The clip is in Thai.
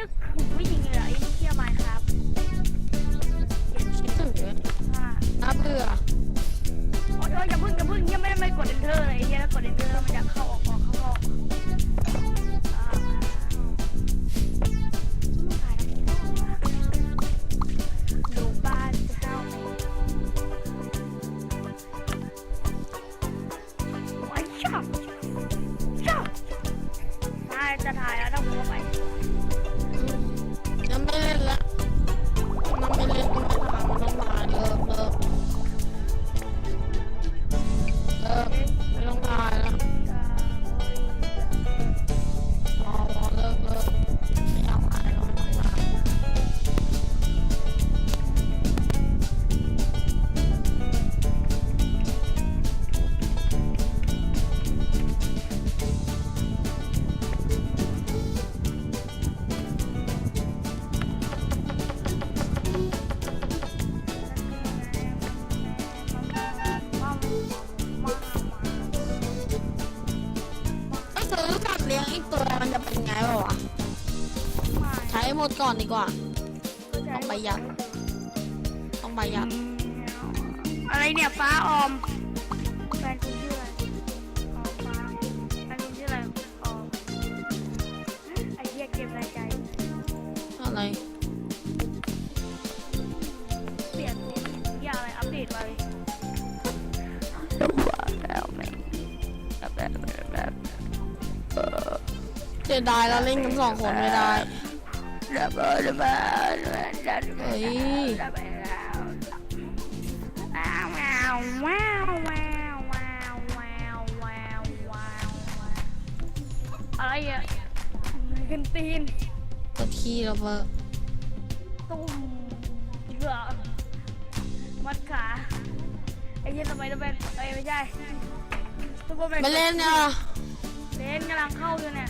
นึกถึงผู้หญิงเลยอะไอ้เที่ยวมาครับคิดถึงเลยอ่าน่าเบื่อโอ้ยอย่าพึ่งอย่าพึ่งยังไม่ได้ไม่กด enter เลยไอ้เหี้ยแล้วกด enter แล้วมันจะเข้าออกออกเข้าออกอ่าดูบ้านจะเข้าโอ้ยชอบชอบน่าจะถ่ายแล้วต้องพูดไป ซื้อสัตว์เลี้ยงอีกตัวมันจะเป็นไงวะวะใช้หมดก่อนดีกว่า ต้องประหยัด ต้องประหยัด อะไรเนี่ยฟ้าออมแฟนคุณชื่ออะไรออมฟ้าแฟนคุณชื่ออะไรออมไอ้เหี้ยเก็บรายใจ อะไร เปลี่ยนตัวเหี้ยอะไรอัปเดตมาเลย เสียดายเราเล่นกันสองคนไม่ได้แบบแบบแบบแบบเฮ้ยว้าวว้าวว้าวว้าวว้าวว้าวว้าวว้าวอะไรอะขึ้นตีนตัวทีเราเบอร์ตุ้มเหลือมัดขาไอ้เหี้ยทำไมต้องเป็นเอ้ยไม่ใช่ซุปเปอร์แมนไม่เล่นเนี่ยเล่นกำลังเข้าอยู่เนี่ย